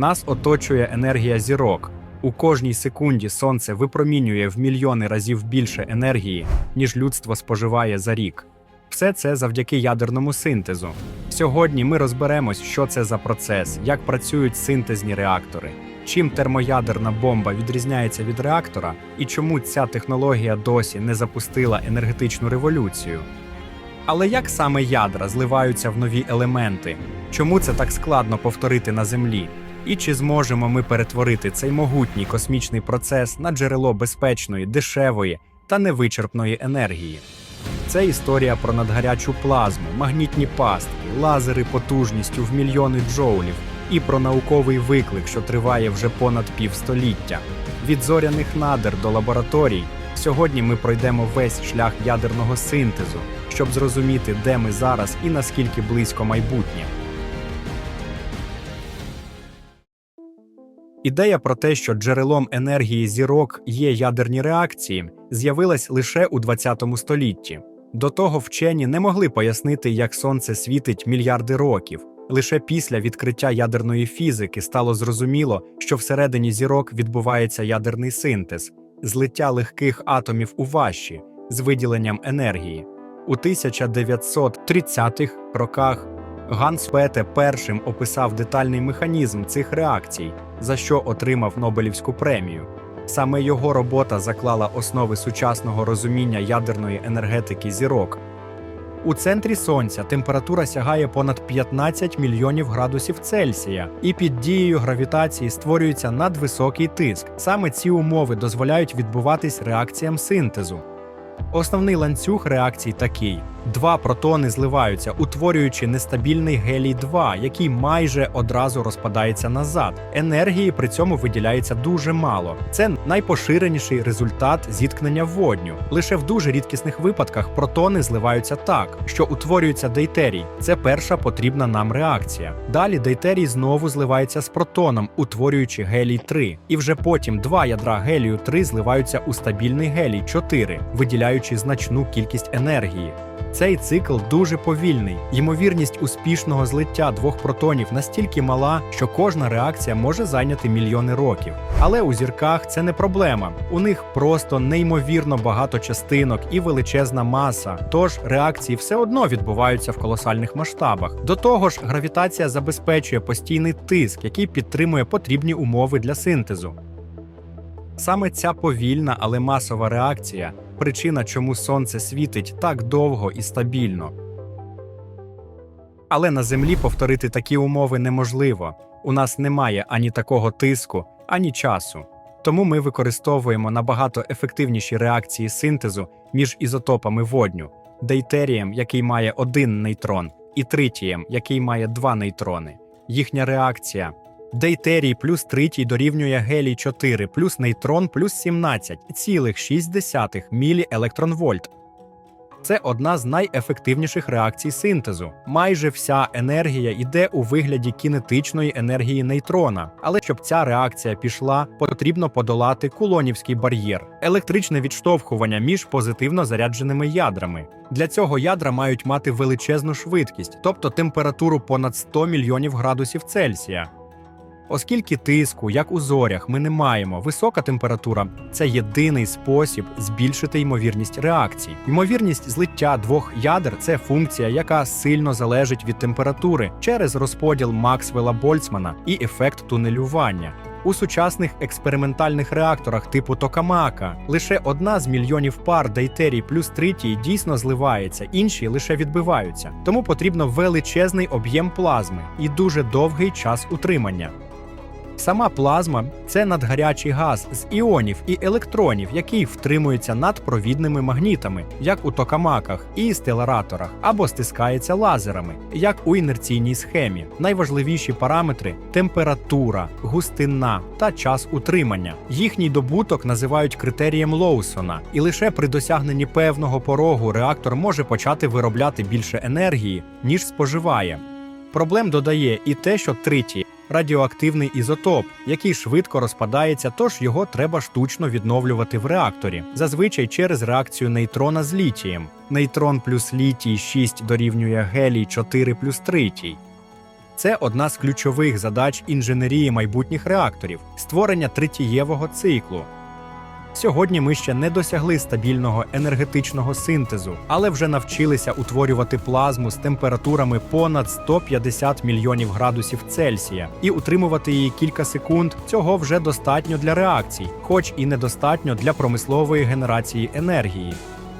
Нас оточує енергія зірок. У кожній секунді сонце випромінює в мільйони разів більше енергії, ніж людство споживає за рік. Все це завдяки ядерному синтезу. Сьогодні ми розберемось, що це за процес, як працюють синтезні реактори, чим термоядерна бомба відрізняється від реактора і чому ця технологія досі не запустила енергетичну революцію. Але як саме ядра зливаються в нові елементи? Чому це так складно повторити на Землі? І чи зможемо ми перетворити цей могутній космічний процес на джерело безпечної, дешевої та невичерпної енергії? Це історія про надгарячу плазму, магнітні пастки, лазери потужністю в мільйони джоулів і про науковий виклик, що триває вже понад півстоліття. Від зоряних надр до лабораторій. Сьогодні ми пройдемо весь шлях ядерного синтезу, щоб зрозуміти, де ми зараз і наскільки близько майбутнє. Ідея про те, що джерелом енергії зірок є ядерні реакції, з'явилась лише у 20 столітті. До того вчені не могли пояснити, як сонце світить мільярди років. Лише після відкриття ядерної фізики стало зрозуміло, що всередині зірок відбувається ядерний синтез, злиття легких атомів у важчі з виділенням енергії. У 1930-х роках Ганс Пете першим описав детальний механізм цих реакцій, за що отримав Нобелівську премію. Саме його робота заклала основи сучасного розуміння ядерної енергетики зірок. У центрі сонця температура сягає понад 15 мільйонів градусів Цельсія, і під дією гравітації створюється надвисокий тиск. Саме ці умови дозволяють відбуватись реакціям синтезу. Основний ланцюг реакцій такий: два протони зливаються, утворюючи нестабільний гелій 2 який майже одразу розпадається назад. Енергії при цьому виділяється дуже мало. Це найпоширеніший результат зіткнення водню. Лише в дуже рідкісних випадках протони зливаються так, що утворюється дейтерій. Це перша потрібна нам реакція. Далі дейтерій знову зливається з протоном, утворюючи гелій 3 І вже потім два ядра гелію 3 зливаються у стабільний гелій 4 виділяючи значну кількість енергії. Цей цикл дуже повільний. Ймовірність успішного злиття двох протонів настільки мала, що кожна реакція може зайняти мільйони років. Але у зірках це не проблема. У них просто неймовірно багато частинок і величезна маса. Тож реакції все одно відбуваються в колосальних масштабах. До того ж, гравітація забезпечує постійний тиск, який підтримує потрібні умови для синтезу. Саме ця повільна, але масова реакція причина, чому сонце світить так довго і стабільно. Але на Землі повторити такі умови неможливо. У нас немає ані такого тиску, ані часу. Тому ми використовуємо набагато ефективніші реакції синтезу між ізотопами водню, дейтерієм, який має один нейтрон, і тритієм, який має два нейтрони. Їхня реакція Дейтерій плюс тритій дорівнює гелій 4 плюс нейтрон плюс 17,6 міліелектронвольт. Це одна з найефективніших реакцій синтезу. Майже вся енергія йде у вигляді кінетичної енергії нейтрона. Але щоб ця реакція пішла, потрібно подолати кулонівський бар'єр, електричне відштовхування між позитивно зарядженими ядрами. Для цього ядра мають мати величезну швидкість, тобто температуру понад 100 мільйонів градусів Цельсія. Оскільки тиску, як у зорях, ми не маємо, висока температура це єдиний спосіб збільшити ймовірність реакцій. Ймовірність злиття двох ядер це функція, яка сильно залежить від температури через розподіл Максвелла Больцмана і ефект тунелювання. У сучасних експериментальних реакторах типу Токамака лише одна з мільйонів пар дейтерій плюс тритій дійсно зливається, інші лише відбиваються. Тому потрібно величезний об'єм плазми і дуже довгий час утримання. Сама плазма це надгарячий газ з іонів і електронів, який втримується над провідними магнітами, як у токамаках і стелараторах, або стискається лазерами, як у інерційній схемі. Найважливіші параметри температура, густина та час утримання. Їхній добуток називають критерієм Лоусона, і лише при досягненні певного порогу реактор може почати виробляти більше енергії, ніж споживає. Проблем додає і те, що тритій радіоактивний ізотоп, який швидко розпадається, тож його треба штучно відновлювати в реакторі, зазвичай через реакцію нейтрона з літієм. Нейтрон плюс літій 6 дорівнює гелій 4 плюс тритій. Це одна з ключових задач інженерії майбутніх реакторів створення третієвого циклу. Сьогодні ми ще не досягли стабільного енергетичного синтезу, але вже навчилися утворювати плазму з температурами понад 150 мільйонів градусів Цельсія і утримувати її кілька секунд. Цього вже достатньо для реакцій, хоч і недостатньо для промислової генерації енергії.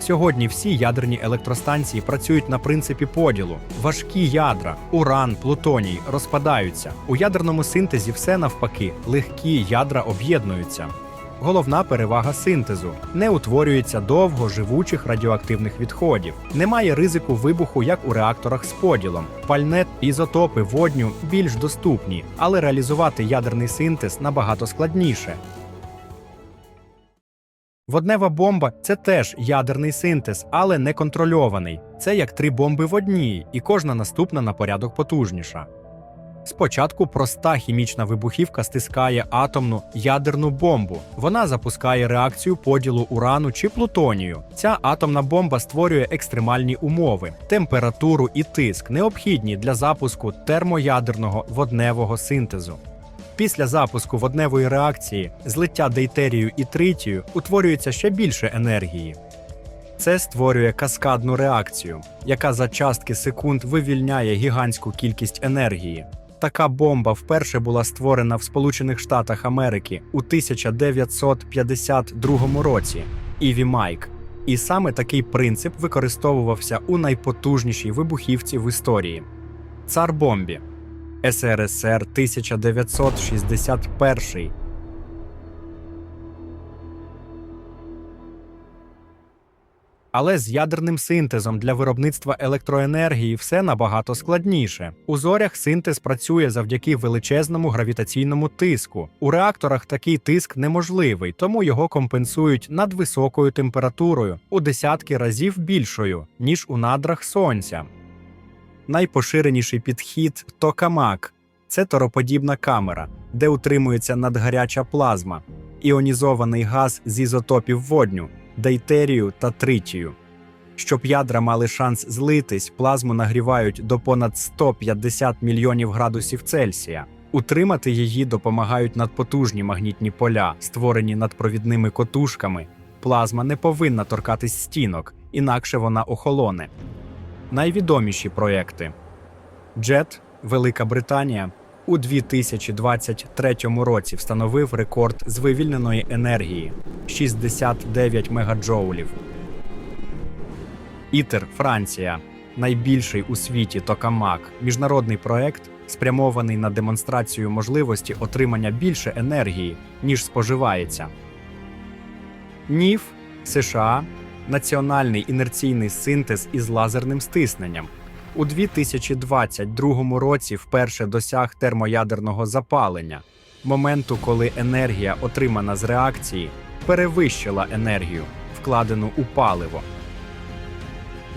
Сьогодні всі ядерні електростанції працюють на принципі поділу. Важкі ядра, уран, плутоній розпадаються. У ядерному синтезі все навпаки, легкі ядра об'єднуються. Головна перевага синтезу не утворюється довго живучих радіоактивних відходів. Немає ризику вибуху, як у реакторах з поділом. Пальне, ізотопи, водню більш доступні, але реалізувати ядерний синтез набагато складніше. Воднева бомба це теж ядерний синтез, але не контрольований. Це як три бомби в одній, і кожна наступна на порядок потужніша. Спочатку проста хімічна вибухівка стискає атомну ядерну бомбу. Вона запускає реакцію поділу урану чи плутонію. Ця атомна бомба створює екстремальні умови, температуру і тиск, необхідні для запуску термоядерного водневого синтезу. Після запуску водневої реакції злиття дейтерію і тритію утворюється ще більше енергії. Це створює каскадну реакцію, яка за частки секунд вивільняє гігантську кількість енергії. Така бомба вперше була створена в Сполучених Штатах Америки у 1952 році Іві Майк. І саме такий принцип використовувався у найпотужнішій вибухівці в історії Цар бомбі СРСР 1961 Але з ядерним синтезом для виробництва електроенергії все набагато складніше. У зорях синтез працює завдяки величезному гравітаційному тиску. У реакторах такий тиск неможливий, тому його компенсують надвисокою температурою у десятки разів більшою, ніж у надрах сонця. Найпоширеніший підхід токамак це тороподібна камера, де утримується надгаряча плазма, іонізований газ з ізотопів водню дейтерію та тритію. Щоб ядра мали шанс злитись, плазму нагрівають до понад 150 мільйонів градусів Цельсія. Утримати її допомагають надпотужні магнітні поля, створені надпровідними котушками. Плазма не повинна торкатись стінок, інакше вона охолоне. Найвідоміші проекти JET, Велика Британія, у 2023 році встановив рекорд з вивільненої енергії 69 мегаджоулів. ІТЕР Франція найбільший у світі токамак, міжнародний проект, спрямований на демонстрацію можливості отримання більше енергії, ніж споживається. НІФ США національний інерційний синтез із лазерним стисненням. У 2022 році вперше досяг термоядерного запалення, моменту, коли енергія, отримана з реакції, перевищила енергію, вкладену у паливо.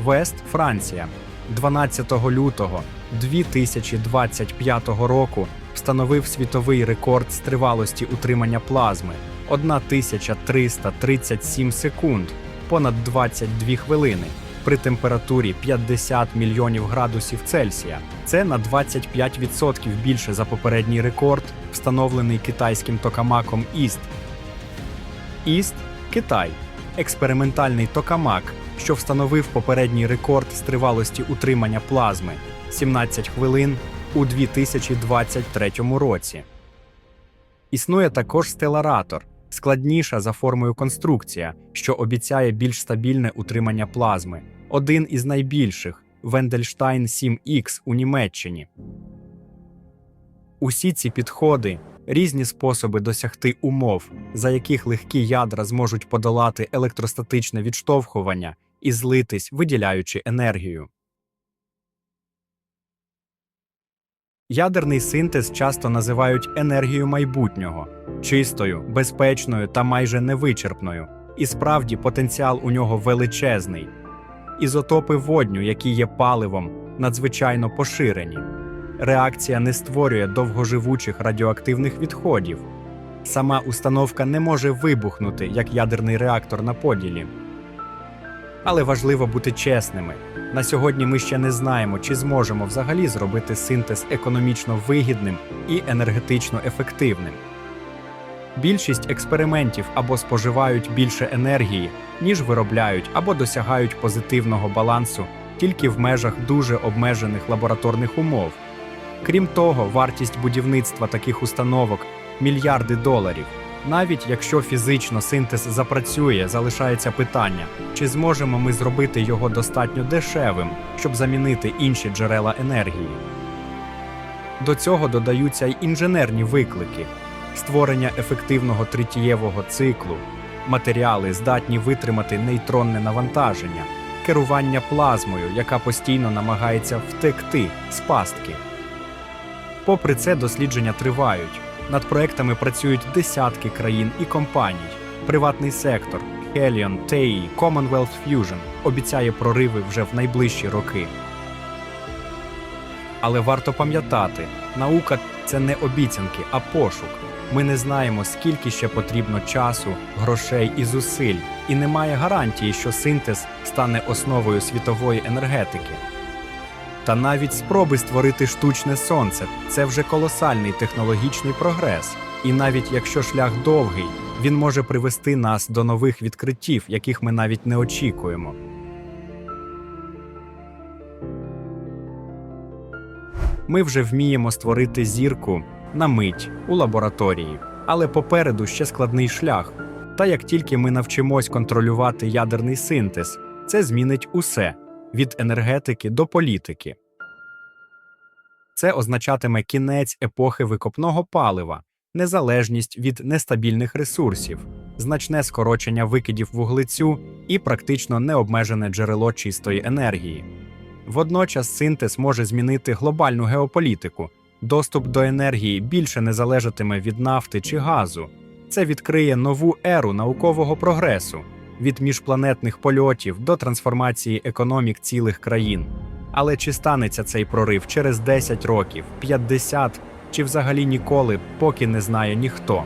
Вест Франція. 12 лютого 2025 року встановив світовий рекорд з тривалості утримання плазми 1337 секунд, понад 22 хвилини при температурі 50 мільйонів градусів Цельсія. Це на 25% більше за попередній рекорд, встановлений китайським токамаком Іст. Іст Китай. Експериментальний токамак, що встановив попередній рекорд з тривалості утримання плазми 17 хвилин у 2023 році. Існує також стеларатор, складніша за формою конструкція, що обіцяє більш стабільне утримання плазми один із найбільших Вендельштайн 7X у Німеччині. Усі ці підходи різні способи досягти умов, за яких легкі ядра зможуть подолати електростатичне відштовхування і злитись, виділяючи енергію. Ядерний синтез часто називають енергією майбутнього, чистою, безпечною та майже невичерпною. І справді потенціал у нього величезний. Ізотопи водню, які є паливом, надзвичайно поширені. Реакція не створює довгоживучих радіоактивних відходів. Сама установка не може вибухнути як ядерний реактор на поділі. Але важливо бути чесними. На сьогодні ми ще не знаємо, чи зможемо взагалі зробити синтез економічно вигідним і енергетично ефективним. Більшість експериментів або споживають більше енергії, ніж виробляють, або досягають позитивного балансу тільки в межах дуже обмежених лабораторних умов. Крім того, вартість будівництва таких установок мільярди доларів. Навіть якщо фізично синтез запрацює, залишається питання, чи зможемо ми зробити його достатньо дешевим, щоб замінити інші джерела енергії. До цього додаються й інженерні виклики, створення ефективного тритієвого циклу, матеріали здатні витримати нейтронне навантаження, керування плазмою, яка постійно намагається втекти з пастки. Попри це, дослідження тривають. Над проектами працюють десятки країн і компаній. Приватний сектор Helion, TEI, Commonwealth Fusion обіцяє прориви вже в найближчі роки. Але варто пам'ятати, наука це не обіцянки, а пошук. Ми не знаємо, скільки ще потрібно часу, грошей і зусиль, і немає гарантії, що синтез стане основою світової енергетики. Та навіть спроби створити штучне сонце це вже колосальний технологічний прогрес. І навіть якщо шлях довгий, він може привести нас до нових відкриттів, яких ми навіть не очікуємо. Ми вже вміємо створити зірку на мить у лабораторії, але попереду ще складний шлях. Та як тільки ми навчимось контролювати ядерний синтез, це змінить усе від енергетики до політики. Це означатиме кінець епохи викопного палива, незалежність від нестабільних ресурсів, значне скорочення викидів вуглецю і практично необмежене джерело чистої енергії. Водночас синтез може змінити глобальну геополітику. Доступ до енергії більше не залежатиме від нафти чи газу. Це відкриє нову еру наукового прогресу від міжпланетних польотів до трансформації економік цілих країн. Але чи станеться цей прорив через 10 років, 50 чи взагалі ніколи, поки не знає ніхто.